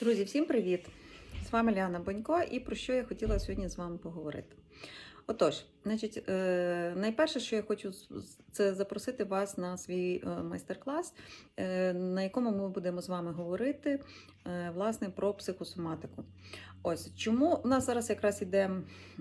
Друзі, всім привіт! З вами Ліана Бонько, і про що я хотіла сьогодні з вами поговорити. Отож, значить, е, найперше, що я хочу, це запросити вас на свій е, майстер-клас, е, на якому ми будемо з вами говорити власне про психосоматику. Ось чому у нас зараз якраз іде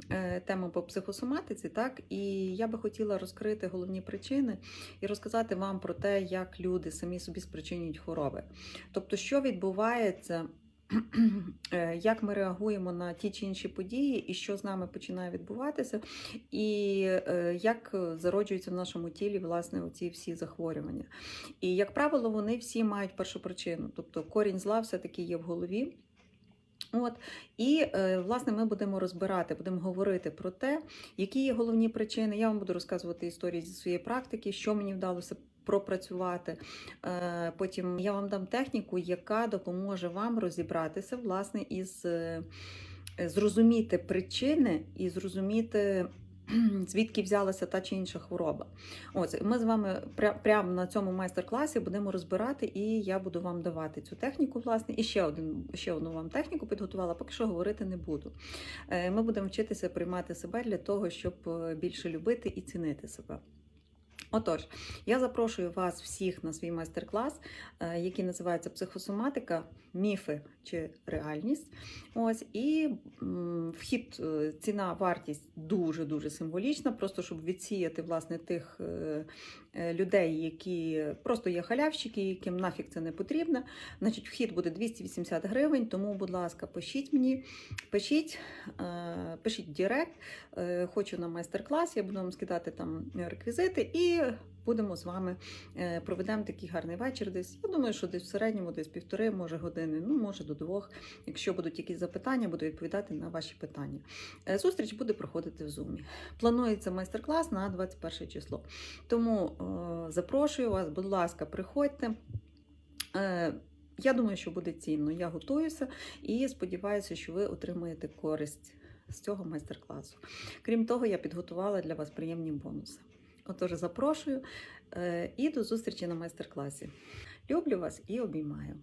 е, тема по психосоматиці, так і я би хотіла розкрити головні причини і розказати вам про те, як люди самі собі спричинюють хвороби. Тобто, що відбувається, як ми реагуємо на ті чи інші події, і що з нами починає відбуватися, і е, як зароджуються в нашому тілі власне оці всі захворювання. І, як правило, вони всі мають першу причину, тобто корінь зла все-таки є в голові. От і е, власне ми будемо розбирати, будемо говорити про те, які є головні причини. Я вам буду розказувати історії зі своєї практики, що мені вдалося пропрацювати. Е, Потім я вам дам техніку, яка допоможе вам розібратися власне із е, зрозуміти причини і зрозуміти. Звідки взялася та чи інша хвороба? Ось ми з вами прямо на цьому майстер-класі будемо розбирати, і я буду вам давати цю техніку, власне, і ще один ще одну вам техніку підготувала. Поки що говорити не буду. Е, Ми будемо вчитися приймати себе для того, щоб більше любити і цінити себе. Отож, я запрошую вас всіх на свій майстер-клас, е, який називається Психосоматика, міфи чи реальність. Ось і вхід, е, ціна, вартість дуже дуже символічна, просто щоб відсіяти власне тих е, людей, які просто є халявщики, яким нафіг це не потрібно. Значить, вхід буде 280 гривень. Тому, будь ласка, пишіть мені, пишіть, пишіть Директ. Хочу на майстер-клас, я буду вам скидати там реквізити і будемо з вами е, проведемо такий гарний вечір. Десь я думаю, що десь в середньому, десь півтори, може години, ну може до двох. Якщо будуть якісь запитання, буду відповідати на ваші питання. Е, Зустріч буде проходити в Zoom. Планується майстер-клас на 21 число. Тому е, запрошую вас, будь ласка, приходьте. Е, Я думаю, що буде цінно. Я готуюся і сподіваюся, що ви отримаєте користь з цього майстер-класу. Крім того, я підготувала для вас приємні бонуси. Отож, запрошую е, і до зустрічі на майстер-класі. Люблю вас і обіймаю.